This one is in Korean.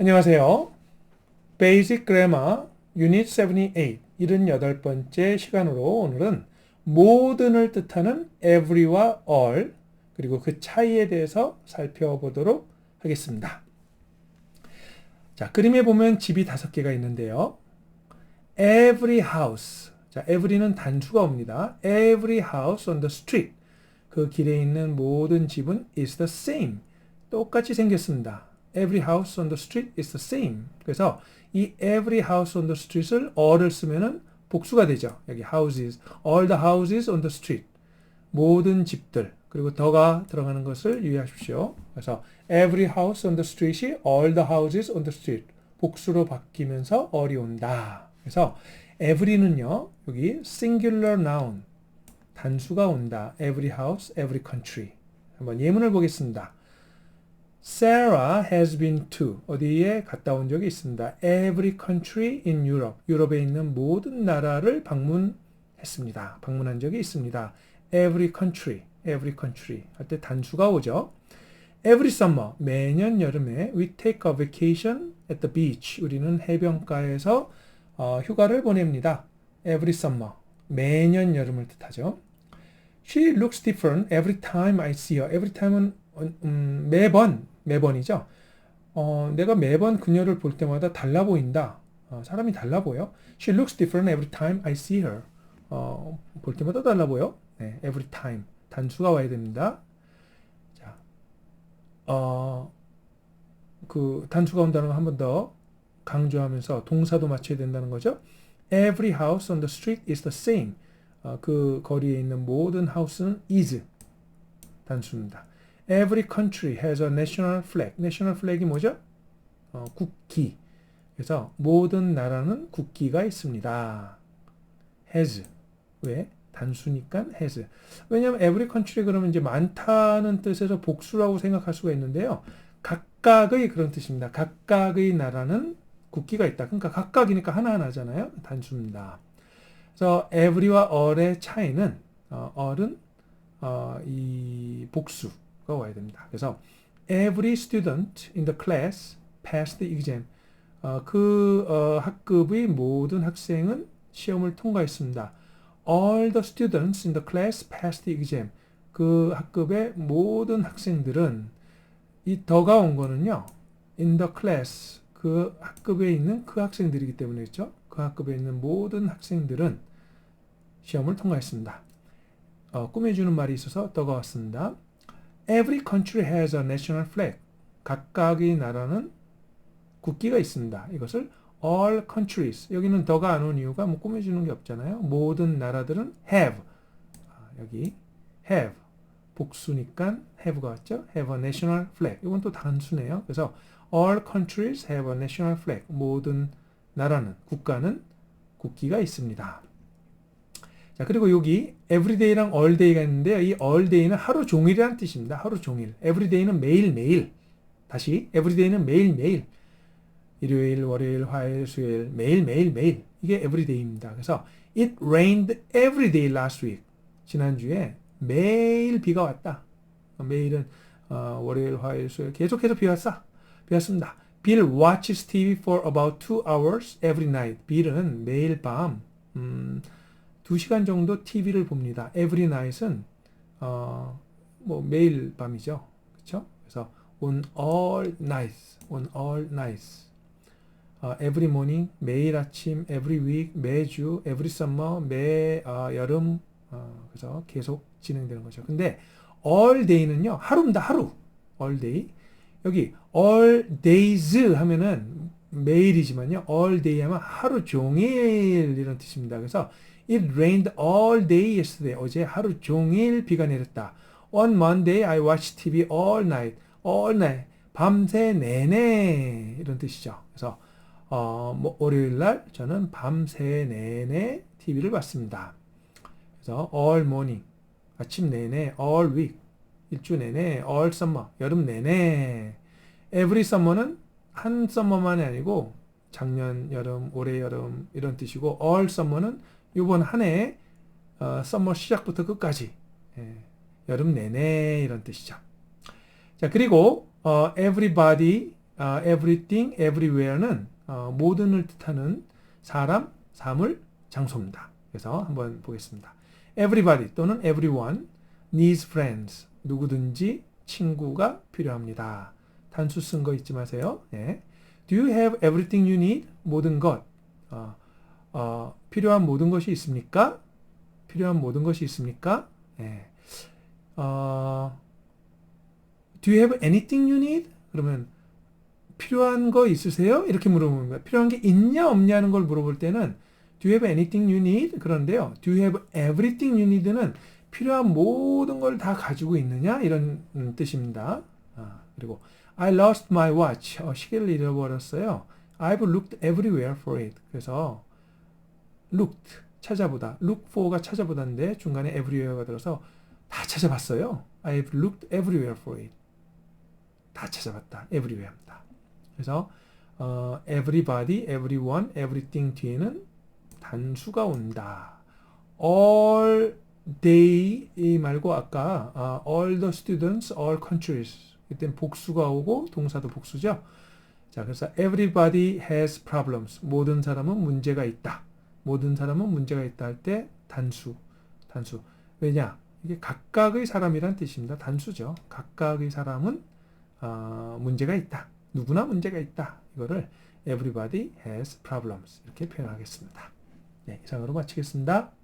안녕하세요. Basic Grammar Unit 78 78번째 시간으로 오늘은 모든을 뜻하는 every와 all 그리고 그 차이에 대해서 살펴보도록 하겠습니다. 자, 그림에 보면 집이 다섯 개가 있는데요. Every house. 자, every는 단수가 옵니다. Every house on the street. 그 길에 있는 모든 집은 is the same. 똑같이 생겼습니다. Every house on the street is the same. 그래서 이 every house on the street을 all을 쓰면은 복수가 되죠. 여기 houses, all the houses on the street. 모든 집들. 그리고 더가 들어가는 것을 유의하십시오. 그래서 every house on the street이 all the houses on the street. 복수로 바뀌면서 all이 온다. 그래서 every는요. 여기 singular noun. 단수가 온다. every house, every country. 한번 예문을 보겠습니다. Sarah has been to 어디에 갔다 온 적이 있습니다. Every country in Europe. 유럽에 있는 모든 나라를 방문했습니다. 방문한 적이 있습니다. Every country, every country 할 때 단수가 오죠. Every summer 매년 여름에 we take a vacation at the beach. 우리는 해변가에서 어, 휴가를 보냅니다. Every summer 매년 여름을 뜻하죠. She looks different every time I see her. Every time은 음, 매번 매번이죠. 어, 내가 매번 그녀를 볼 때마다 달라 보인다. 어, 사람이 달라 보여. She looks different every time I see her. 어, 볼 때마다 달라 보여. 네, every time. 단수가 와야 됩니다. 자, 어, 그 단수가 온다는 거 한 번 더 강조하면서 동사도 맞춰야 된다는 거죠. Every house on the street is the same. 어, 그 거리에 있는 모든 하우스는 is 단수입니다. Every country has a national flag. national flag이 뭐죠? 어, 국기. 그래서 모든 나라는 국기가 있습니다. has. 왜? 단수니까 has. 왜냐하면 every country 그러면 이제 많다는 뜻에서 복수라고 생각할 수가 있는데요. 각각의 그런 뜻입니다. 각각의 나라는 국기가 있다. 그러니까 각각이니까 하나하나잖아요. 단수입니다. 그래서 every와 all의 차이는 어, all은 어, 이 복수 가 와야 됩니다. 그래서 every student in the class passed the exam. 어, 그 어, 학급의 모든 학생은 시험을 통과했습니다. All the students in the class passed the exam. 그 학급의 모든 학생들은 이 더가 온 거는요. in the class 그 학급에 있는 그 학생들이기 때문이겠죠. 그 학급에 있는 모든 학생들은 시험을 통과했습니다. 어, 꾸며주는 말이 있어서 더가 왔습니다. Every country has a national flag. 각각의 나라는 국기가 있습니다. 이것을 all countries. 여기는 더가 안 온 이유가 뭐 꾸며주는 게 없잖아요. 모든 나라들은 have. 아, 여기 have. 복수니까 have가 왔죠. have a national flag. 이건 또 단수네요. 그래서 all countries have a national flag. 모든 나라는 국가는 국기가 있습니다. 자, 그리고 여기 everyday랑 allday가 있는데요. 이 allday는 하루 종일이라는 뜻입니다. 하루 종일. everyday는 매일매일. 다시 everyday는 매일매일. 일요일, 월요일, 화요일, 수요일, 매일매일 매일. 이게 everyday입니다. 그래서 it rained every day last week. 지난주에 매일 비가 왔다. 매일은 어, 월요일, 화요일, 수요일 계속해서 비 왔어. 비 왔습니다. Bill watches TV for about two hours every night. 빌은 매일 밤 음, 2시간 정도 TV를 봅니다. Every night은 어, 뭐 매일 밤이죠. 그렇죠? 그래서 on all nights, on all nights. 어, every morning, 매일 아침, every week, 매주, every summer, 매 어, 여름 어, 그래서 계속 진행되는 거죠. 근데 all day는요. 하루입니다. 하루. all day. 여기 all days 하면은 매일이지만요. all day 하면 하루 종일 이런 뜻입니다. 그래서 It rained all day yesterday. 어제 하루 종일 비가 내렸다. On Monday, I watched TV all night. All night. 밤새 내내. 이런 뜻이죠. 그래서, 어, 뭐, 월요일 날 저는 밤새 내내 TV를 봤습니다. 그래서, all morning. 아침 내내. all week. 일주 내내. all summer. 여름 내내. every summer는 한 summer만이 아니고, 작년 여름, 올해 여름, 이런 뜻이고, all summer는 이번 한해 어, 썸머 시작부터 끝까지 예, 여름 내내 이런 뜻이죠. 자 그리고 어, everybody 아, everything, everywhere는 어, 모든을 뜻하는 사람, 사물, 장소입니다. 그래서 한번 보겠습니다. Everybody 또는 everyone needs friends. 누구든지 친구가 필요합니다. 단수 쓴 거 잊지 마세요. 예. Do you have everything you need? 모든 것. 어, 어, 필요한 모든 것이 있습니까? 필요한 모든 것이 있습니까? 예. 어, Do you have anything you need? 그러면 필요한 거 있으세요? 이렇게 물어보는 거예요. 필요한 게 있냐 없냐는 걸 물어볼 때는 Do you have anything you need? 그런데요. Do you have everything you need는 필요한 모든 걸 다 가지고 있느냐 이런 음, 뜻입니다. 아, 그리고 I lost my watch. 어, 시계를 잃어버렸어요. I've looked everywhere for it. 그래서 looked 찾아보다. look for가 찾아보다인데 중간에 everywhere가 들어서 다 찾아봤어요. I've looked everywhere for it. 다 찾아봤다. everywhere입니다. 그래서 어, everybody, everyone, everything 뒤에는 단수가 온다. all 이 말고 아까 아, all the students, all countries 이땐 복수가 오고 동사도 복수죠. 자, 그래서 everybody has problems. 모든 사람은 문제가 있다. 모든 사람은 문제가 있다 할 때 단수, 단수. 왜냐? 이게 각각의 사람이란 뜻입니다. 단수죠. 각각의 사람은 어, 문제가 있다. 누구나 문제가 있다. 이거를 everybody has problems 이렇게 표현하겠습니다. 네, 이상으로 마치겠습니다.